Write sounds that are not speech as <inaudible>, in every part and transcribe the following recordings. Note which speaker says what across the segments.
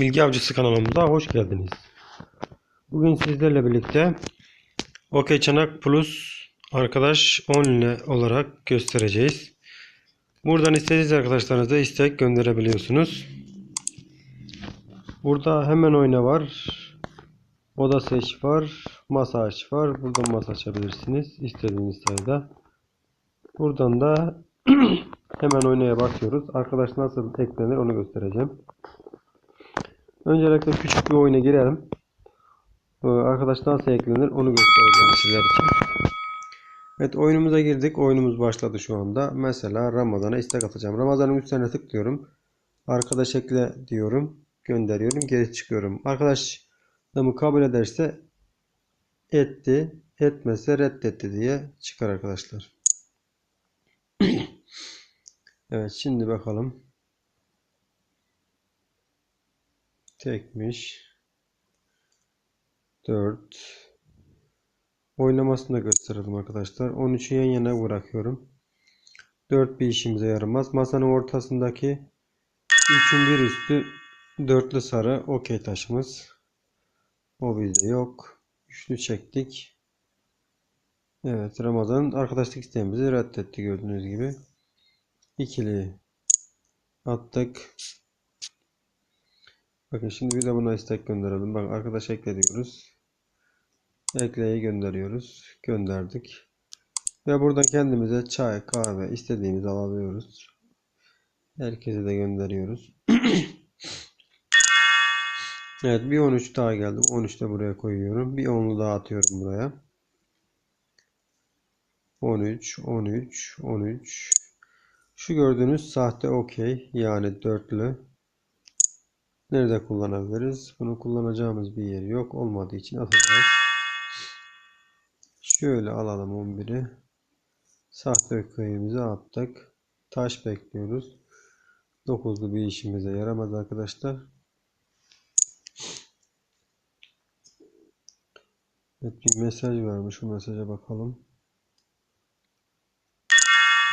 Speaker 1: Bilgi Avcısı kanalımıza hoş geldiniz. Bugün sizlerle birlikte OK Çanak Plus arkadaş 10 ile olarak göstereceğiz. Buradan istediğiniz arkadaşlarınıza istek gönderebiliyorsunuz. Burada hemen oyna var. Oda seç var. Masa aç var. Buradan masa açabilirsiniz. istediğiniz sayıda. Buradan da <clears throat> hemen oynaya basıyoruz. Arkadaş nasıl eklenir onu göstereceğim. Öncelikle küçük bir oyuna girelim. Ee, Arkadaş nasıl eklenir onu göstereceğim sizler için. Evet oyunumuza girdik. Oyunumuz başladı şu anda. Mesela Ramazan'a istek atacağım. Ramazan'ın üstüne tıklıyorum. Arkadaş ekle diyorum. Gönderiyorum. Geri çıkıyorum. Arkadaşımı kabul ederse etti. Etmezse reddetti diye çıkar arkadaşlar. <clears throat> evet şimdi bakalım. Tekmiş. 4 Oynamasını da gösterelim arkadaşlar. 13'ü yan yana bırakıyorum. 4 bir işimize yaramaz. Masanın ortasındaki 3'ün bir üstü dörtlü sarı okey taşımız. O bizde yok. Üçlü çektik. Evet Ramazan arkadaşlık isteğimizi reddetti gördüğünüz gibi. İkili attık. Bakın şimdi bir de buna istek gönderelim. Bak arkadaş ekle diyoruz. Ekleyi gönderiyoruz. Gönderdik. Ve buradan kendimize çay, kahve istediğimizi alabiliyoruz. Herkese de gönderiyoruz. <clears throat> evet bir 13 daha geldi. 13 de buraya koyuyorum. Bir 10'lu daha atıyorum buraya. 13, 13, 13. Şu gördüğünüz sahte okey yani dörtlü. Nerede kullanabiliriz? Bunu kullanacağımız bir yer yok. Olmadığı için atacağız. Şöyle alalım 11'i. Sahte köyümüze attık. Taş bekliyoruz. 9'lu bir işimize yaramaz arkadaşlar. Evet bir mesaj varmış. Şu mesaja bakalım.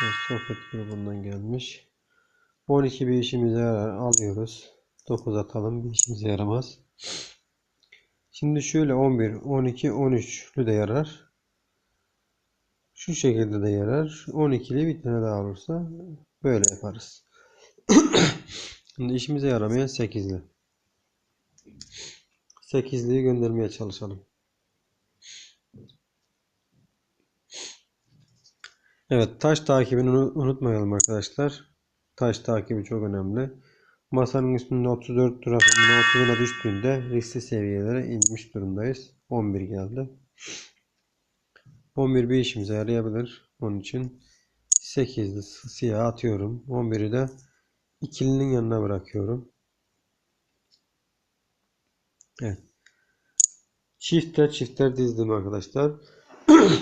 Speaker 1: Evet, sohbet grubundan gelmiş. 12 bir işimize yarar. Alıyoruz. 9 atalım. Bir işimize yaramaz. Şimdi şöyle 11, 12, 13'lü de yarar. Şu şekilde de yarar. 12'li bir tane daha olursa böyle yaparız. <coughs> Şimdi işimize yaramayan 8'li. 8'liyi göndermeye çalışalım. Evet taş takibini unutmayalım arkadaşlar. Taş takibi çok önemli. Masanın üstünde 34 rakamına 30'una düştüğünde riskli seviyelere inmiş durumdayız. 11 geldi. 11 bir işimize yarayabilir. Onun için 8'li siyah atıyorum. 11'i de ikilinin yanına bırakıyorum. Evet. Çiftler çiftler dizdim arkadaşlar. <clears throat>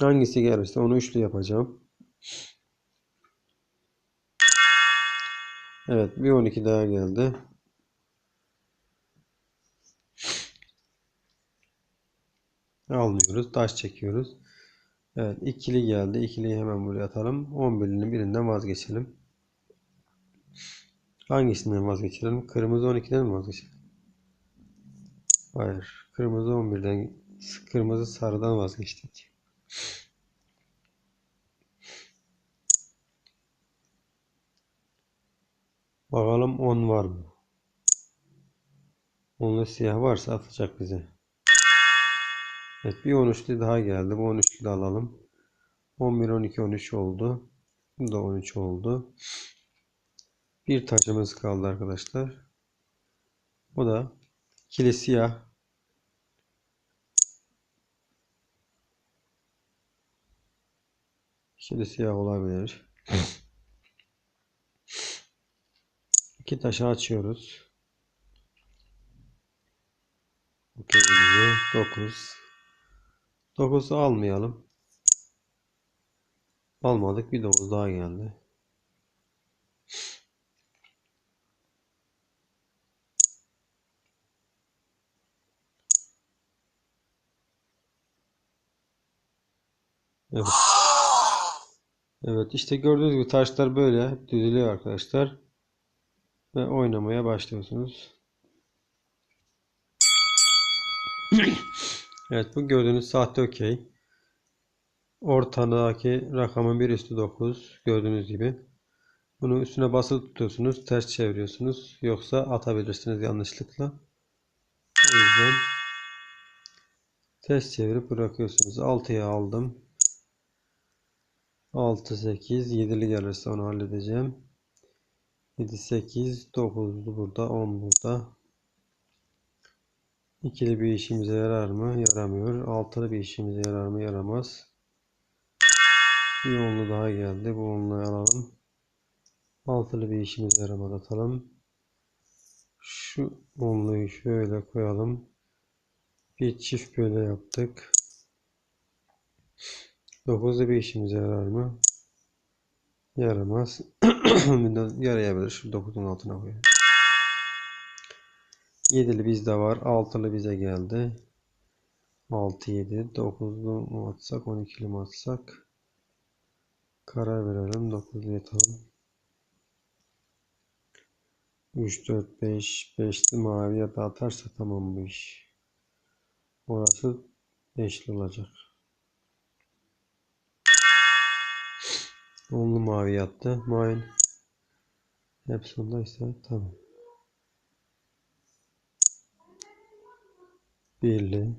Speaker 1: Hangisi gelirse onu üçlü yapacağım. Evet bir 12 daha geldi. Almıyoruz. Taş çekiyoruz. Evet ikili geldi. İkiliyi hemen buraya atalım. 11'inin birinden vazgeçelim. Hangisinden vazgeçelim? Kırmızı 12'den mi vazgeçelim? Hayır. Kırmızı 11'den kırmızı sarıdan vazgeçtik. Bakalım 10 var mı? 10'lu siyah varsa atacak bize. Evet bir 13'lü daha geldi. Bu 13'lü de alalım. 11, 12, 13 oldu. Bu da 13 oldu. Bir taşımız kaldı arkadaşlar. O da ikili siyah. İkili siyah olabilir. İki taşı açıyoruz. Okeyimizi 9. 9'u almayalım. Almadık. Bir 9 daha geldi. Evet. Evet işte gördüğünüz gibi taşlar böyle hep arkadaşlar. Ve oynamaya başlıyorsunuz. <coughs> Evet bu gördüğünüz sahte okey. Ortadaki rakamın bir üstü 9 gördüğünüz gibi. Bunu üstüne basılı tutuyorsunuz, ters çeviriyorsunuz. Yoksa atabilirsiniz yanlışlıkla. O yüzden ters çevirip bırakıyorsunuz. 6'ya aldım. 6, 8, 7'li gelirse onu halledeceğim. 7, 8, 9'lu burada, 10 burada. İkili bir işimize yarar mı? Yaramıyor. Altılı bir işimize yarar mı? Yaramaz. Bir onlu daha geldi. Bu onluyu alalım. Altılı bir işimize yaramaz atalım. Şu onluyu şöyle koyalım. Bir çift böyle yaptık. Dokuzlu bir işimize yarar mı? Yaramaz. <clears throat> Yarayabilir. Şu dokuzun altına koyalım. Yedili bizde var. Altılı bize geldi. 6, 7, 9'lu mu atsak, 12'li mi atsak? Karar verelim. 9'lu yatalım. 3, 4, 5, 5'li mavi ya da atarsa tamam bu iş. Orası 5'li olacak. Onlu mavi yattı. Mavi hepsi ondaysa tamam. Birli.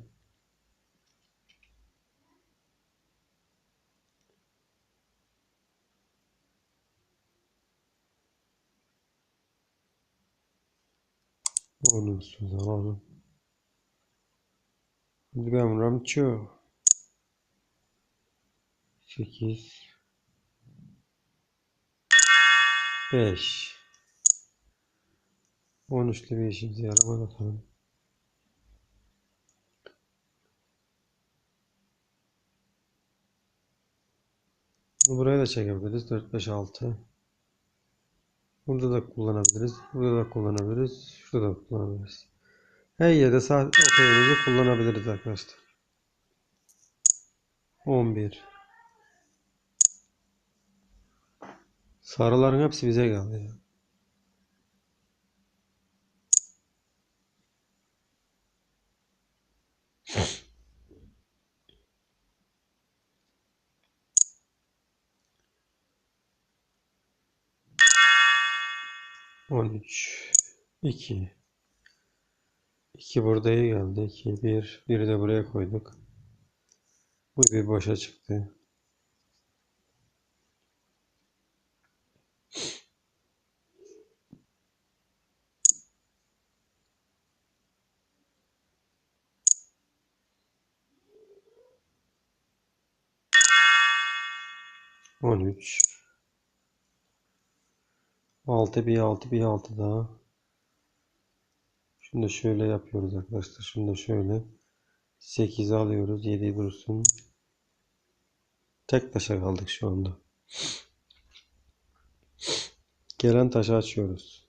Speaker 1: Onun söz alalım. Gram ramço. 8 5 13'lü bir işimize yaramaz atalım. Bunu buraya da çekebiliriz. 4, 5, 6. Burada da kullanabiliriz. Burada da kullanabiliriz. Şurada da kullanabiliriz. Her yerde sağ okeyimizi kullanabiliriz arkadaşlar. 11. Sarıların hepsi bize geldi ya. On üç. iki. İki burada iyi geldi. İki, bir. Biri de buraya koyduk. Bu bir boşa çıktı. On üç. Altı bir altı bir altı daha. Şunu da şöyle yapıyoruz arkadaşlar. Şunu da şöyle. 8 alıyoruz. 7 dursun. Tek taşa kaldık şu anda. Gelen taşı açıyoruz.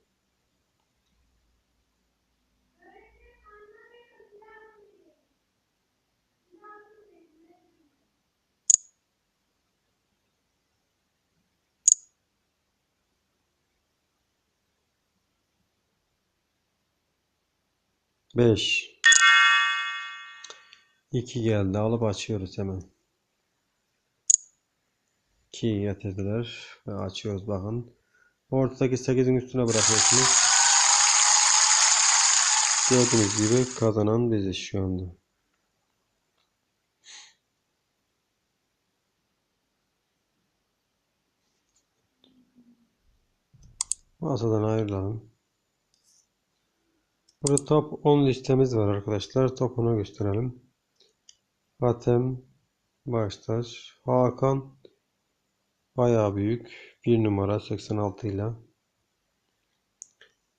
Speaker 1: Beş. İki geldi. Alıp açıyoruz hemen. 2'yi getirdiler. Ve açıyoruz bakın. Ortadaki 8'in üstüne bırakıyorsunuz. Gördüğünüz gibi kazanan biziz şu anda. Masadan ayrılalım. Burada top 10 listemiz var arkadaşlar. Top 10'u gösterelim. Hatem, Baştaş, Hakan bayağı büyük. 1 numara 86 ile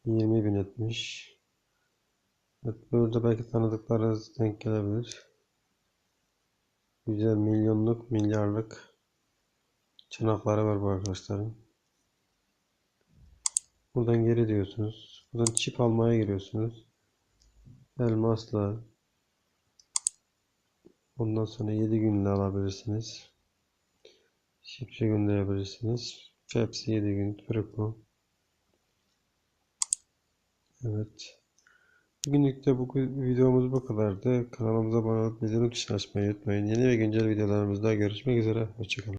Speaker 1: 20 bin etmiş. Evet, burada belki tanıdıklarınız denk gelebilir. Güzel milyonluk, milyarlık çanakları var bu arkadaşların. Buradan geri diyorsunuz. Buradan çip almaya giriyorsunuz. Elmasla ondan sonra 7 günde alabilirsiniz. Şifre gönderebilirsiniz. Hepsi 7 gün Turku. Evet. Bugünlük de bu videomuz bu kadardı. Kanalımıza abone olup bildirim tuşunu açmayı unutmayın. Yeni ve güncel videolarımızda görüşmek üzere. Hoşçakalın.